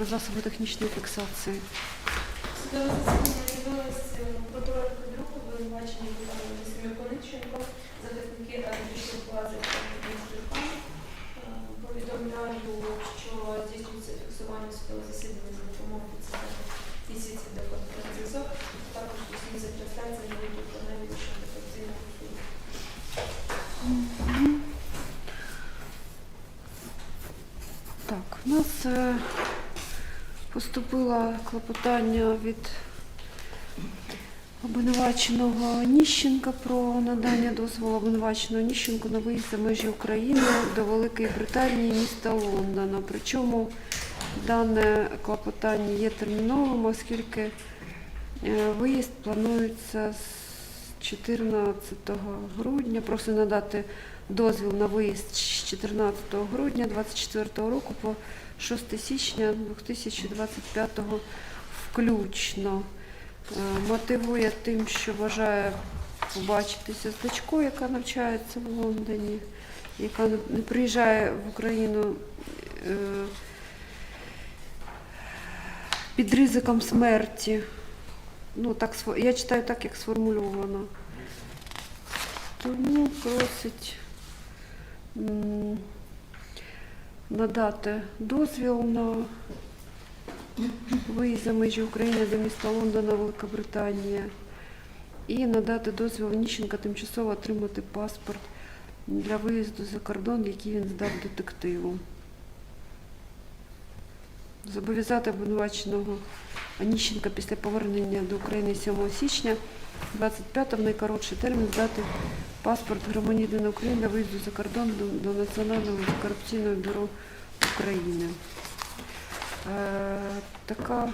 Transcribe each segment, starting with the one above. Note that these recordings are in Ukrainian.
про засоби технічної фіксації. Судове засідання з'явилось прокурор Федорук, обвинувачені Семі Кониченко, захисники Андрій Плази та. Повідомляю, що здійснюється фіксування судового засідання за допомогою фіксації відеоконференції також здійснюється трансляція на YouTube каналі суду. Так, у нас е, поступило клопотання від обвинуваченого Ніщенка про надання дозволу обвинуваченого Ніщенку на виїзд за межі України до Великої Британії міста Лондона. Причому дане клопотання є терміновим, оскільки е, виїзд планується з 14 грудня. Прошу надати дозвіл на виїзд з 14 грудня 2024 року по 6 січня 2025 включно. Е, Мотивує тим, що бажає побачитися з дочкою, яка навчається в Лондоні, яка не приїжджає в Україну е, під ризиком смерті. Ну, так, я читаю так, як сформульовано. Тому просить надати дозвіл на виїзд за межі України до міста Лондона, Велика Британія. І надати дозвіл Ніщенка тимчасово отримати паспорт для виїзду за кордон, який він здав детективу. Зобов'язати обвинуваченого Аніщенка після повернення до України 7 січня 25 в найкоротший термін здати паспорт громадянина України для виїзду за кордон до, до Національного антикорупційного бюро України. Е, така,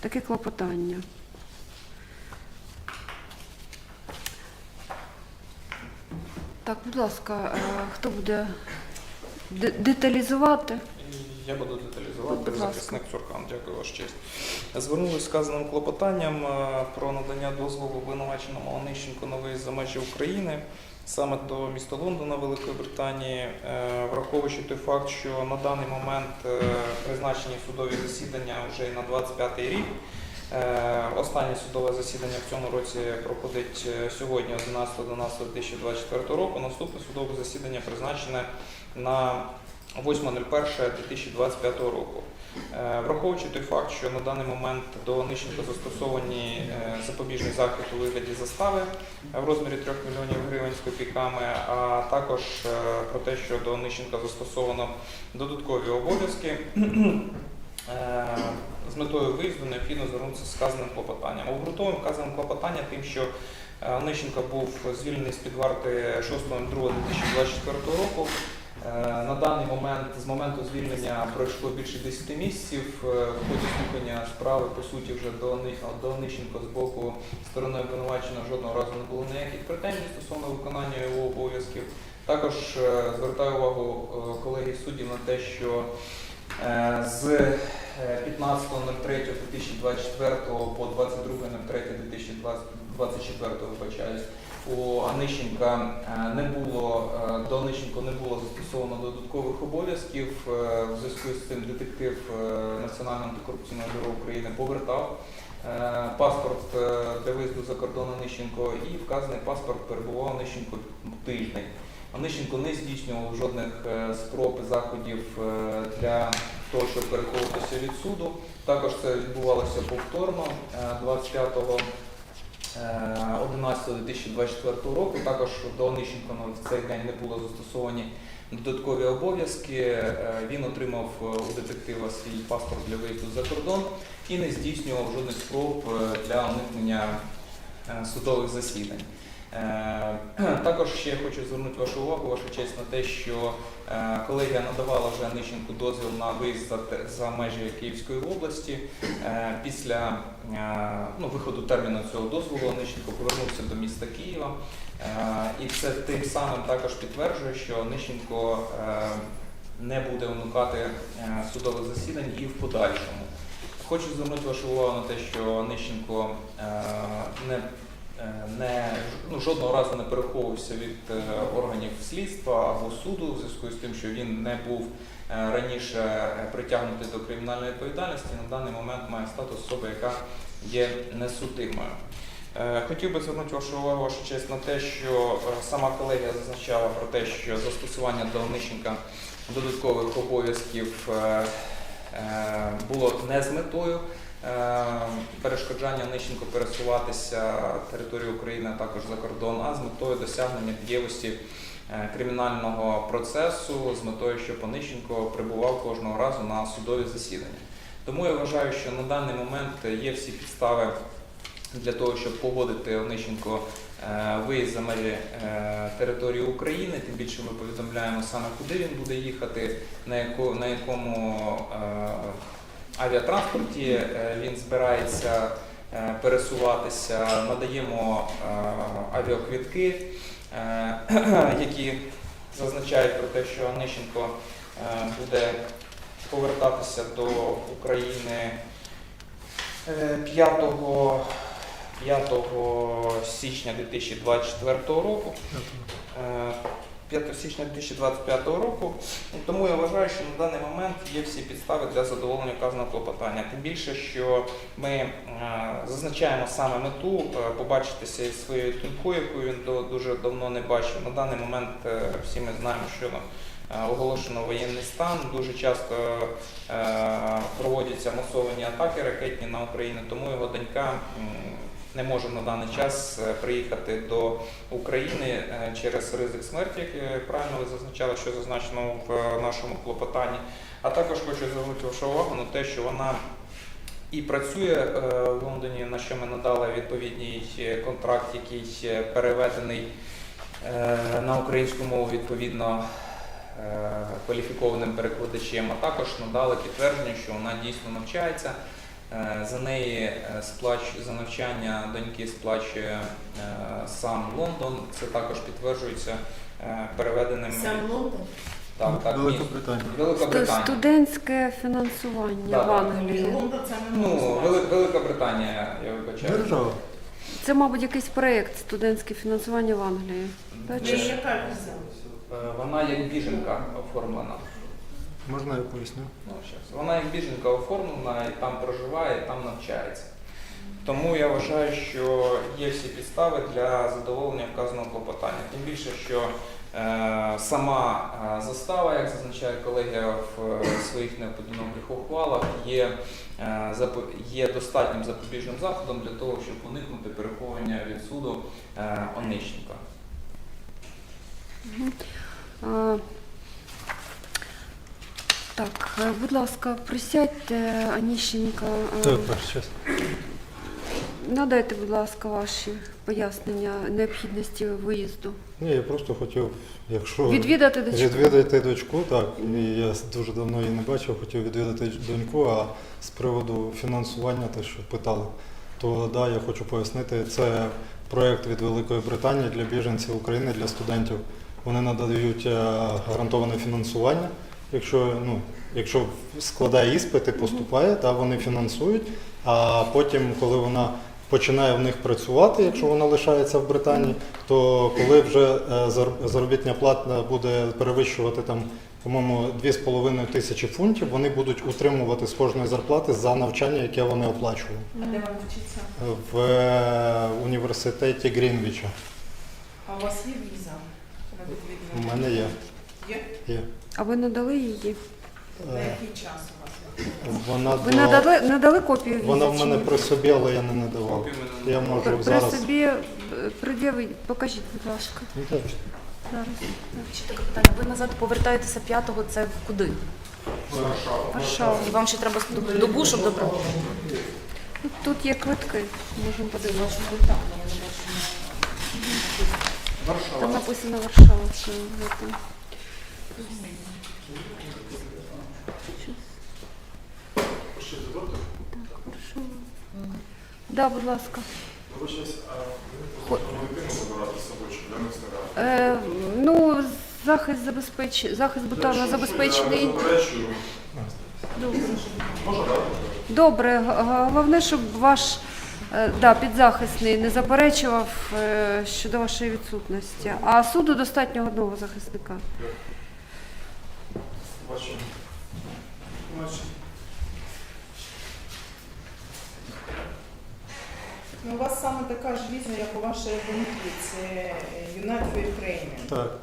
таке клопотання. Так, будь ласка, е, хто буде деталізувати? Я буду деталізувати захисник Цуркан. Дякую, ваш честь. Звернулись з сказаним клопотанням е, про надання дозволу обвинуваченому Онищенку на виїзд за межі України, саме до міста Лондона, Великої Британії, е, враховуючи той факт, що на даний момент е, призначені судові засідання вже і на 25-й рік. Останнє судове засідання в цьому році проходить сьогодні, 11.12.2024 року. Наступне судове засідання призначене на 8.01.2025 року. Е, Враховуючи той факт, що на даний момент до Нищенка застосовані е, запобіжний захід у вигляді застави в розмірі 3 мільйонів гривень з копійками, а також е, про те, що до Нищенка застосовано додаткові обов'язки. е, З метою виїзду необхідно звернутися з сказаним клопотанням. Обґрунтовуємо вказаним клопотання тим, що е, Онищенко був звільнений з-під варти 6.02.2024 року. На даний момент, з моменту звільнення пройшло більше 10 місяців. Е, В ході слухання справи, по суті, вже до до Онищенко з боку сторони обвинуваченого жодного разу не було ніяких претензій стосовно виконання його обов'язків. Також е, звертаю увагу е, колеги суддів на те, що з е, 15.03.2024 по 22.03.2024 вибачаюсь, у Онищенка е, не було е, до Онищенко не було застосовано додаткових обов'язків. Е, В зв'язку з цим детектив Національного антикорупційного бюро України повертав паспорт для виїзду за кордон Онищенко і вказаний паспорт перебував Онищенко тиждень. Онищенко не здійснював жодних спроб і заходів для того, щоб переховуватися від суду. Також це відбувалося повторно е, 25 11.2024 року. Також до Онищенко в цей день не було застосовані додаткові обов'язки. Е, Він отримав е, у детектива свій паспорт для виїзду за кордон і не здійснював жодних спроб е, для уникнення е, судових засідань. Е, Також ще хочу звернути вашу увагу, вашу честь на те, що е, колегія надавала вже Нищенку дозвіл на виїзд за, межі Київської області. Е, Після ну, виходу терміну цього дозволу Нищенко повернувся до міста Києва. І це тим самим також підтверджує, що Нищенко не буде уникати судових засідань і в подальшому. Хочу звернути вашу увагу на те, що Нищенко не не ну, жодного разу не переховувався від е, органів слідства або суду в зв'язку з тим, що він не був е, раніше е, притягнутий до кримінальної відповідальності. На даний момент має статус особи, яка є несудимою. Е, Хотів би звернути вашу увагу, ваша честь, на те, що е, сама колегія зазначала про те, що застосування до Онищенка додаткових обов'язків е, е, було не з метою е, перешкоджання Онищенку пересуватися територією України, а також за кордон, а з метою досягнення дієвості е, кримінального процесу, з метою, щоб Онищенко прибував кожного разу на судові засідання. Тому я вважаю, що на даний момент є всі підстави для того, щоб погодити Онищенко е, виїзд за межі е, території України. Тим більше ми повідомляємо саме, куди він буде їхати, на, яко, на якому е, авіатранспорті е, він збирається е, пересуватися. Надаємо е, авіаквітки, які зазначають про те, що Онищенко буде повертатися до України е, 5 5 січня 2024 року. Е, 5 січня 2025 року. Тому я вважаю, що на даний момент є всі підстави для задоволення вказаного клопотання. Тим більше, що ми е, зазначаємо саме мету е, побачитися із своєю донькою, яку він дуже давно не бачив. На даний момент е, всі ми знаємо, що оголошено воєнний стан. Дуже часто проводяться масовані атаки ракетні на Україну, тому його донька не може на даний час е, приїхати до України е, через ризик смерті, як е, правильно ви зазначали, що зазначено в нашому клопотанні. А також хочу звернути вашу увагу на те, що вона і працює в Лондоні, на що ми надали відповідний контракт, який переведений на українську мову відповідно кваліфікованим перекладачем, а також надали підтвердження, що вона дійсно навчається. Е, За неї е, сплач за навчання доньки сплачує е, сам Лондон. Це також підтверджується переведеним Сам Лондон? так, так, ні. Великобританія. Велика Сту- Британія. Студентське фінансування Да, в. Англії. Лондон це не Ну, можна. Вели- Велика Британія, я вибачаю. Держава. Це, мабуть, якийсь проєкт студентське фінансування в Англії. Вона як біженка оформлена. Можна я поясню? Ну, щас. Вона як біженка оформлена і там проживає, і там навчається. Тому я вважаю, що є всі підстави для задоволення вказаного клопотання. Тим більше, що е, сама е, застава, як зазначає колегія в е, своїх неоподіноких ухвалах, є, е, запо- є достатнім запобіжним заходом для того, щоб уникнути переховування від суду е, Онищенка. А, Так, е, будь ласка, присядьте, Аніщенка. е, Так, щас. Надайте, будь ласка, ваші пояснення необхідності виїзду. Ні, я просто хотів, якщо Відвідати дочку. відвідати дочку, так, і я дуже давно її не бачив, хотів відвідати доньку, а з приводу фінансування, те, що питали, то да, я хочу пояснити, це проєкт від Великої Британії для біженців України, для студентів. Вони надають е, гарантоване фінансування. Якщо, ну, якщо складає іспити, поступає, та вони фінансують. А потім, коли вона починає в них працювати, якщо вона лишається в Британії, то коли вже е, заробітня плата буде перевищувати там, по-моєму, 2,5 тисячі фунтів, вони будуть утримувати з кожної зарплати за навчання, яке вони оплачували А де вам вчиться? в е, університеті Грінвіча. А у вас є віза? У мене є. Є? є. А ви надали її? На Е, який час у вас? Вона, Ви до- надали, надали копію візи? вона в мене при собі, але я не надавав. Я можу При зараз. собі е, пред'явіть, покажіть, будь ласка. Ну, так. Зараз. Ще таке питання. Ви назад повертаєтеся п'ятого, це куди? Варшава. І вам ще треба до- добу, щоб добрати? Ну, Тут є квитки, можемо подивитися. Там написано Варшава. Що. Так, Варшава. Да, будь ласка. Е, ну, захист забезпеч... захист бутану забезпечений. Добре. Головне, щоб ваш Е, Да, підзахисний не заперечував е, щодо вашої відсутності. А суду достатньо одного захисника. Бачимо. Ну, у вас саме така ж віза, як у вашої доньки, це е, Unite for Ukraine. Так,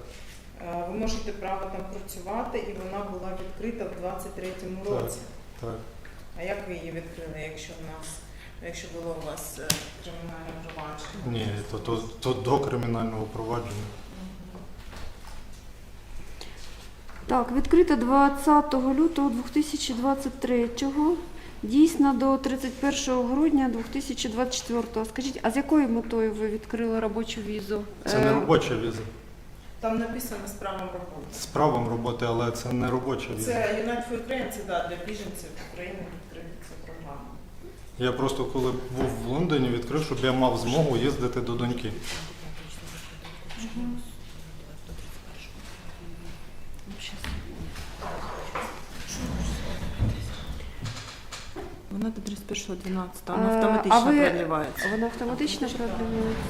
Е, Ви можете право там працювати, і вона була відкрита в 23-му Так. році. так. А як ви її відкрили, якщо в нас, якщо було у вас е, кримінальне провадження? Ні, то, то, то до кримінального провадження. Так, відкрита 20 лютого 2023 дійсно до 31 грудня 2024 Скажіть, а з якою метою ви відкрили робочу візу? Це Е, не робоча віза. Там написано з правом роботи. З правом роботи, але це не робоча віза. Це Unite for Ukraine, це да, для біженців України відкрити цю програму. Я просто коли був в Лондоні, відкрив, щоб я мав змогу їздити до доньки. Вона до 31.12, вона автоматично А ви- продлівається. Вона автоматично продлевається?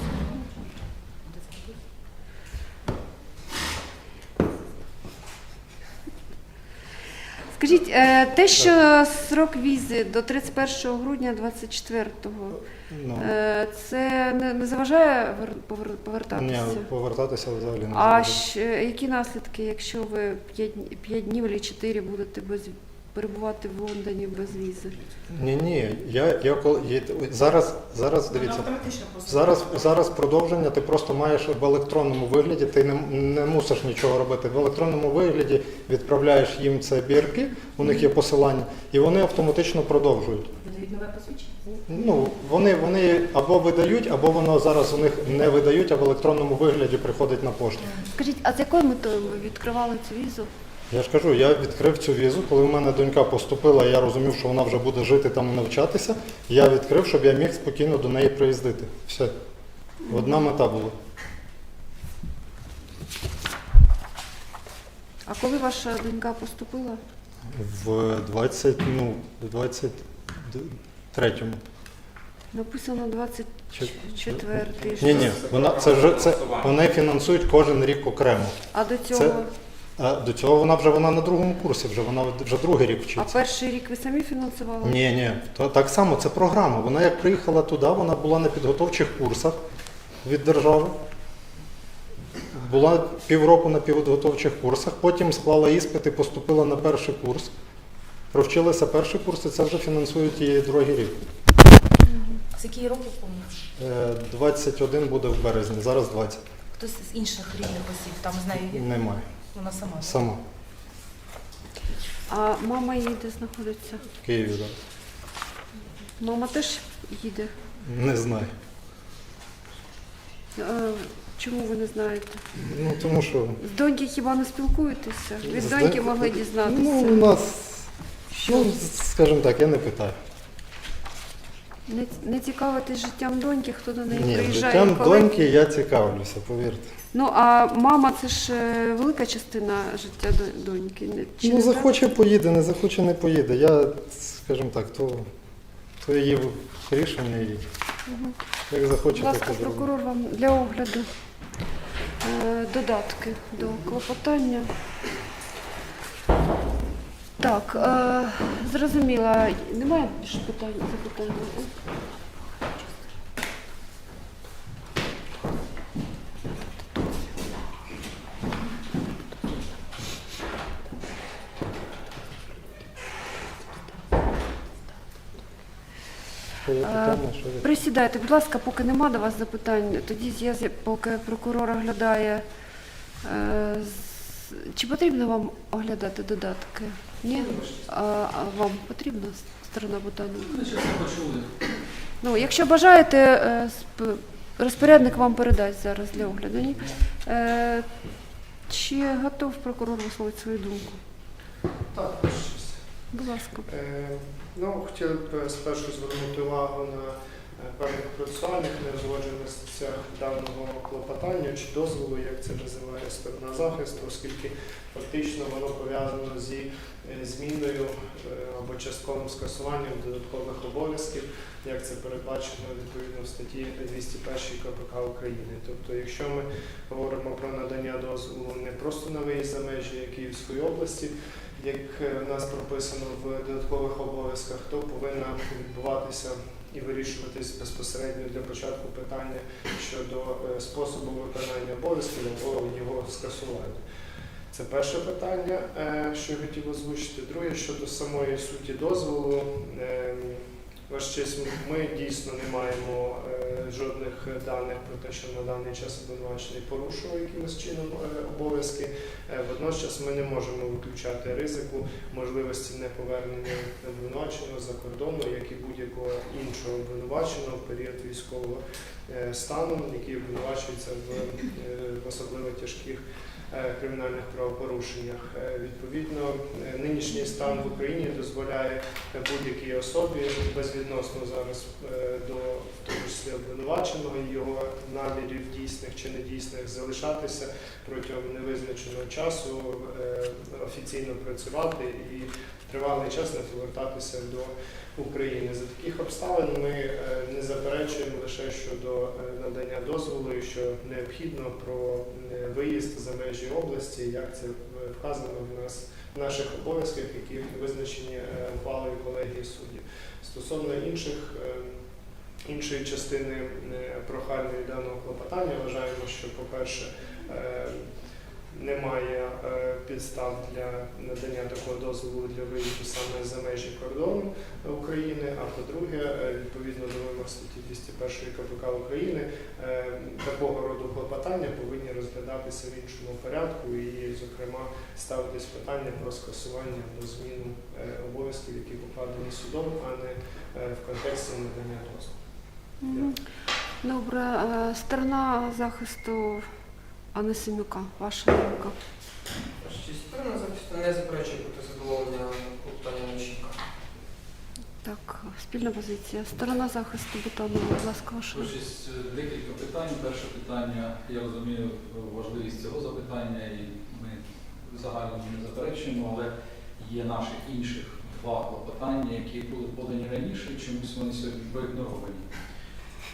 Скажіть, е, те, що срок візи до 31 грудня 24-го, Ну, е, це не, не заважає вер- повер- ні, повертатися? повертатися взагалі не А заважає. щ- які наслідки, якщо ви 5, днів або 4 будете без, перебувати в Лондоні без візи? Ні, ні, я, я коли є- зараз, зараз дивіться. Зараз, зараз продовження ти просто маєш в електронному вигляді, ти не, не мусиш нічого робити. В електронному вигляді відправляєш їм це бірки, у них є посилання, і вони автоматично продовжують. Видають нове посвідчення? Ну, вони, вони або видають, або воно зараз у них не видають, а в електронному вигляді приходить на пошту. Скажіть, а з якою метою ви відкривали цю візу? Я ж кажу, я відкрив цю візу, коли в мене донька поступила, я розумів, що вона вже буде жити там і навчатися. Я відкрив, щоб я міг спокійно до неї приїздити. Все. Одна мета була. А коли ваша донька поступила? В 20, ну, 23-му. Написано 24 й Ні, ні, вона це це вони фінансують кожен рік окремо. А до цього? Це- до цього вона вже вона на другому курсі, вже вона вже другий рік вчиться. А перший рік ви самі фінансували? Ні, ні, то так само це програма. Вона як приїхала туди, вона була на підготовчих курсах від держави. Була півроку на підготовчих курсах, потім склала іспит і поступила на перший курс. Провчилася перший курс, і це вже фінансують її другий рік. З яких років помню? Е, 21 буде в березні, зараз 20. Хтось з інших рідних осіб, там з нею? Немає. Вона сама. Сама А мама її де знаходиться? в Києві зараз. Мама теж їде. Не знаю. Е, Чому ви не знаєте? Ну тому що З доньки хіба не спілкуєтеся? Від З доньки могли дізнатися. ну, у нас, ну, скажімо так, я не питаю. Не, не цікавитись життям доньки, хто до неї Ні, приїжджає. життям коли? доньки я цікавлюся, повірте. Ну а мама це ж е, велика частина життя доньки. чи Ну, захоче поїде, не захоче не поїде. Я, скажімо так, то, то її рішення і Мгм. як захоче, Будь ласка, прокурор вам для огляду е, додатки до клопотання. Так, е, зрозуміло. Немає більше питань запитань? Що є питання, що будь ласка, поки нема до вас запитань, тоді я, з'я- поки прокурор оглядає. е, з- Чи потрібно вам оглядати додатки? Ні? А, а вам потрібна сторона питання? Ну, якщо бажаєте, е, сп- розпорядник вам передасть зараз для огляду. Ні? Е, Чи готов прокурор висловити свою думку? Так, щось. Будь ласка. Е, ну, хотів б спершу звернути увагу на певних процесуальних неузгодженостях даного клопотання чи дозволу, як це називає сторона захисту, оскільки фактично воно пов'язано зі е, зміною е, або частковим скасуванням додаткових обов'язків, як це передбачено відповідно в статті 201 КПК України. Тобто, якщо ми говоримо про надання дозволу не просто на виїзд за межі Київської області, як е, в нас прописано в додаткових обов'язках, то повинна відбуватися і вирішуватись безпосередньо для початку питання щодо е, способу виконання обов'язків або його скасування. Це перше питання, е, що я хотів озвучити. Друге, щодо самої суті дозволу. Ваш честь, ми дійсно не маємо е, жодних даних про те, що на даний час обвинувачений порушував якимось чином е, обов'язки. Е, Водночас ми не можемо виключати ризику можливості неповернення обвинуваченого за кордону, як і будь-якого іншого обвинуваченого в період військового е, стану, який обвинувачується в, е, в особливо тяжких кримінальних правопорушеннях. Е, Відповідно, е, нинішній стан в Україні дозволяє будь-якій особі безвідносно зараз е, до в тому числі обвинуваченого його намірів дійсних чи недійсних залишатися протягом невизначеного часу, е, офіційно працювати і тривалий час не повертатися до України. За таких обставин ми е, не заперечуємо лише щодо е, надання дозволу, і що необхідно про е, виїзд за межі області, як це вказано в нас в наших обов'язках, які визначені ухвалою колегії суддів. Стосовно інших іншої частини прохальної даного клопотання, вважаємо, що, по-перше, немає е, підстав для надання такого дозволу для виїзду саме за межі кордону України. А по-друге, е, відповідно до вимог статті 201 КПК України, е, такого роду клопотання повинні розглядатися в іншому порядку і, зокрема, ставитись питання про скасування або зміну обов'язків, які покладені судом, а не в контексті надання дозволу. Добре, сторона захисту Анисимюка, ваша думка. Чи сторона захисту не заперечує проти задоволення клопотання Нищенка? Так, спільна позиція. Сторона захисту Бутанова, будь ласка, ваша. Творчість е, декілька питань. Перше питання, я розумію важливість цього запитання, і ми загально не заперечуємо, але є наших інших два клопотання, які були подані раніше, і чомусь вони сьогодні проігноровані.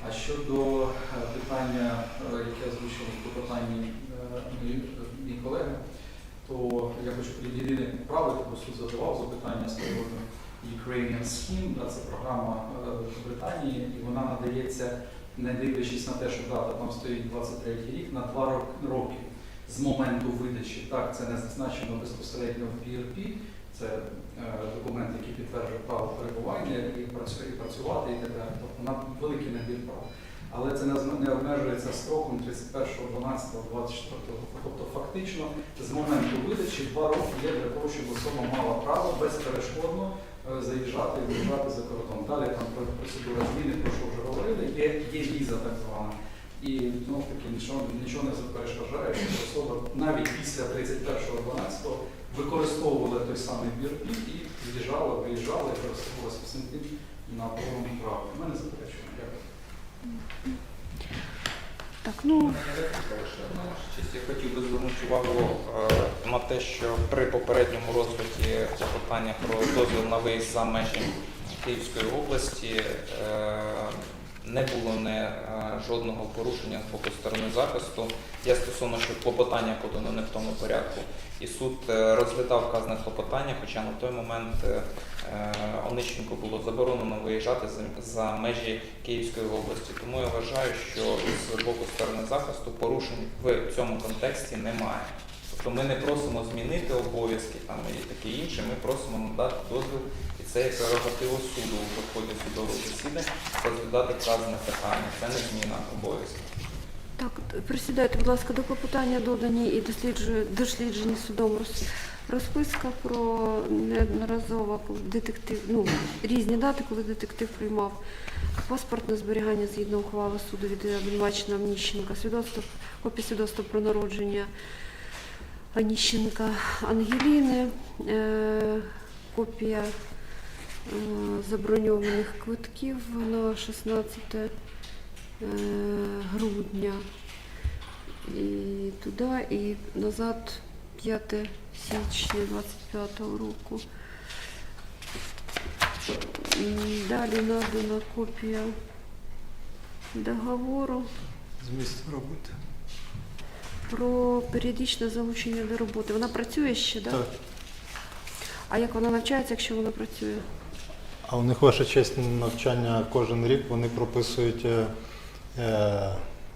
А щодо е, питання, е, яке озвучили в клопотанні е, мій, колега, то я хочу єдине правити, бо суд задавав запитання з приводу Ukrainian Scheme, це програма е, Британії, і вона надається, не дивлячись на те, що дата там стоїть 23 рік, на два рок- роки з моменту видачі. Так, це не зазначено безпосередньо в PRP, це е, документ, який підтверджує право перебування і працювати і так далі. Тобто на великий набір прав. Але це не, обмежується строком 31.12.24. Тобто фактично з моменту видачі два роки є для того, щоб особа мала право безперешкодно е, заїжджати і виїжджати за кордон. Далі там процедура зміни, про що вже говорили, є, є віза так звана. І знову таки нічого, нічого не перешкоджає, що особа навіть після 31.12 використовувала той самий бірпі і в'їжджала, виїжджала і користувалася всім тим на повному праві. У мене заперечення. Дякую. Так, ну я хотів би звернути увагу е, на те, що при попередньому розгляді клопотання про дозвіл на виїзд за межі Київської області е, не було не е, жодного порушення з боку сторони захисту. Я стосовно, що клопотання подано не в тому порядку. І суд е, розглядав вказане клопотання, хоча на той момент е, е, було заборонено виїжджати за, межі Київської області. Тому я вважаю, що з боку сторони захисту порушень в цьому контексті немає. Тобто ми не просимо змінити обов'язки там і таке інше, ми просимо надати дозвіл, це є прерогатива суду у ході судового засідання розглядати вказане питання. Це не зміна обов'язків. так, присідайте, будь ласка, до клопотання додані і досліджує досліджені судом роз- розписка про неодноразово детектив, ну різні дати, коли детектив приймав паспортне зберігання згідно ухвали суду від обвинуваченого Аніщенка, свідоцтво, копія свідоцтва про народження Аніщенка Ангеліни, е, копія заброньованих квитків на 16 е, грудня. І туди, і назад 5 січня 25 року. Далі надана копія договору З місця роботи. про періодичне залучення до роботи. Вона працює ще, так? Так. А як вона навчається, якщо вона працює? А у них ваша честь навчання кожен рік вони прописують е, е,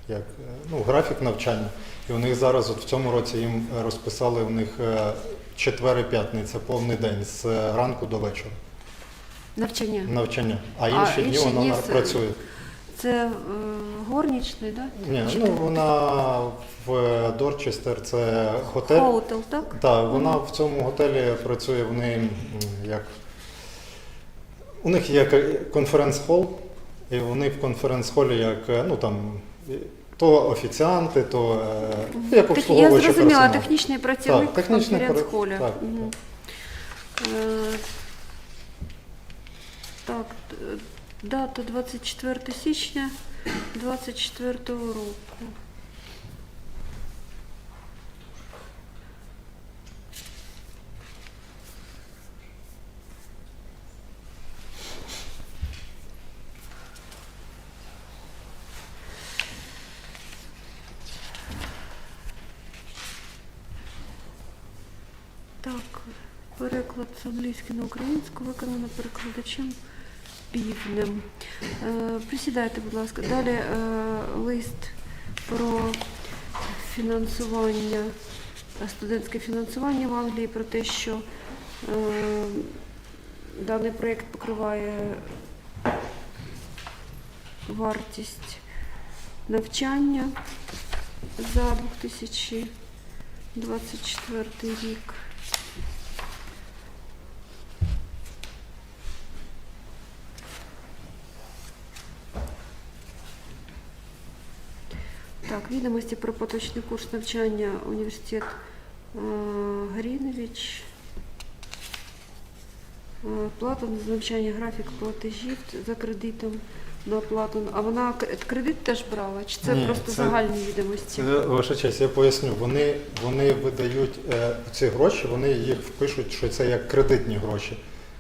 як, е, ну, графік навчання. І у них зараз, от в цьому році їм розписали у них е, четвер і п'ятниця, повний день з ранку до вечора Навчання. навчання. А А інші дні інші вона дні працює. Це е, горнічний, так? Ні, ну вона в Дорчестер, це готель. Хоутел, так? Так, вона в цьому готелі працює в неї як. У них є конференц-хол, і вони в конференц-холі як е, ну там то офіціанти, то е, як Так, я зрозуміла, персонал. технічний працівник Так, технічний конференц-холі. так. Е, Так, дата 24 січня 24 року. Так, переклад з англійської на українську виконано перекладачем Півнем. Е, присідайте, будь ласка. Далі е, лист про фінансування, е, студентське фінансування в Англії, про те, що даний проєкт покриває вартість навчання за 2024 рік. Так, відомості про поточний курс навчання університет е, Грінович. Е, Плата за навчання графік платежів за кредитом на оплату. А вона кредит теж брала? Чи це Ні, просто це- загальні відомості? Це ваша честь, я поясню. Вони, вони видають е, ці гроші, вони їх впишуть, що це як кредитні гроші,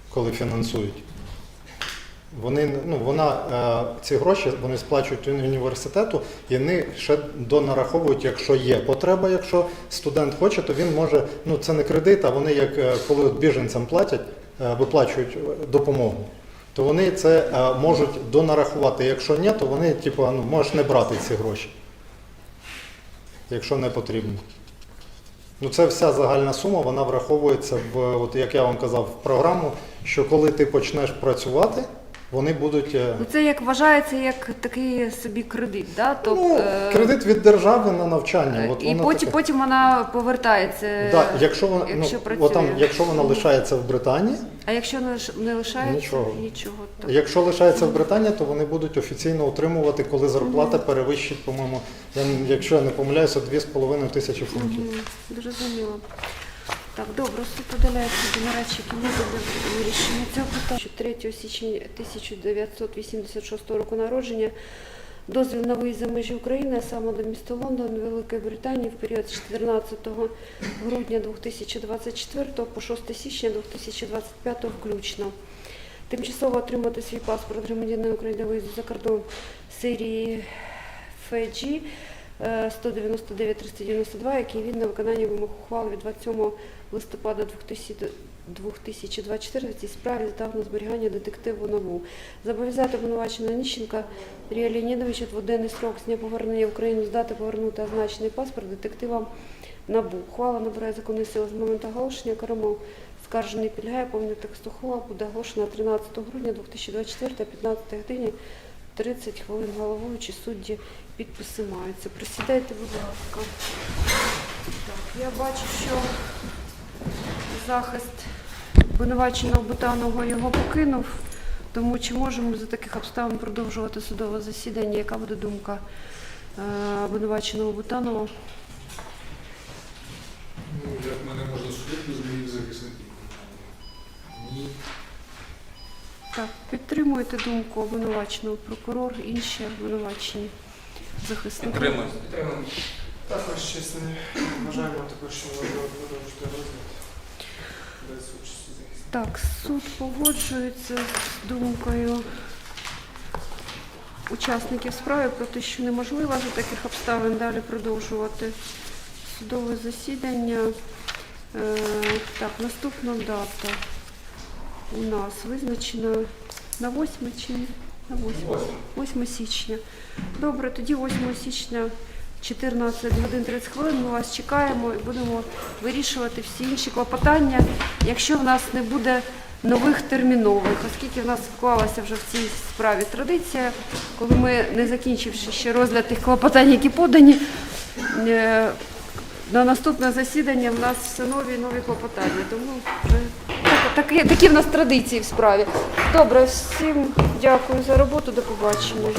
коли фінансують. Вони, ну, вона, е, ці гроші вони сплачують університету і вони ще донараховують, якщо є потреба. Якщо студент хоче, то він може, ну це не кредит, а вони як е, коли біженцям платять, е, виплачують допомогу. То вони це можуть донарахувати. Якщо ні, то вони, типу, ну, можеш не брати ці гроші якщо не потрібно. Ну, це вся загальна сума, вона враховується в, от як я вам казав, в програму, що коли ти почнеш працювати, вони будуть. е, Ну, це як вважається як такий собі кредит, да? Тобто, ну, е, кредит від держави на навчання. е, От і воно потім, таке. потім вона повертається. Да, якщо вона, якщо ну, працює. якщо вона лишається в Британії, А якщо не, не лишається Нічого. нічого то... якщо лишається в Британії, то вони будуть офіційно отримувати, коли зарплата перевищить, по-моєму, якщо я не помиляюся, 2,5 тисячі фунтів. Мгм, Зрозуміло. Так, добре, суд подаляється до нарадчі кімнати для вирішення цього питання. 3 січня 1986 року народження дозвіл на виїзд за межі України, саме до міста Лондон, Великої Британії в період з 14 грудня 2024 по 6 січня 2025 включно. Тимчасово отримати свій паспорт громадянина України виїзду за кордон серії ФГ 199-392, який він на виконання вимог ухвали від 27 листопада 2000 2024 в цій справі здав зберігання детективу НАБУ. Зобов'язати обвинуваченого Ніщенка Рія Леонідовича дводенний срок з дня повернення в Україну здати повернути означений паспорт детективам НАБУ. Ухвала набирає законної сили з моменту оголошення, окремо скаржений підлягає повний текст ухвала буде оголошена 13 грудня 2024 о 15 годині 30 хвилин головуючі судді підписи маються. Присідайте, будь ласка. Так, я бачу, що захист обвинуваченого Бутаного його покинув. Тому чи можемо за таких обставин продовжувати судове засідання? Яка буде думка е, обвинуваченого Бутанова? Ну, як мене можна судити без моїх захисників? Ні. Так, підтримуєте думку обвинуваченого прокурор, інші обвинувачені захисники. Підтримуємо. Також чесно, вважаємо також, що можливо продовжити розгляд. Так, суд погоджується з думкою учасників справи про те, що неможливо за таких обставин далі продовжувати судове засідання. Е, так, наступна дата у нас визначена на 8 чи на 8. 8 січня. Добре, тоді 8 січня 14 годин 30 хвилин ми вас чекаємо і будемо вирішувати всі інші клопотання, якщо в нас не буде нових термінових, оскільки в нас склалася вже в цій справі традиція, коли ми, не закінчивши ще розгляд тих клопотань, які подані, е, на наступне засідання в нас все нові і нові клопотання. Тому такі, такі в нас традиції в справі. Добре, всім дякую за роботу, до побачення.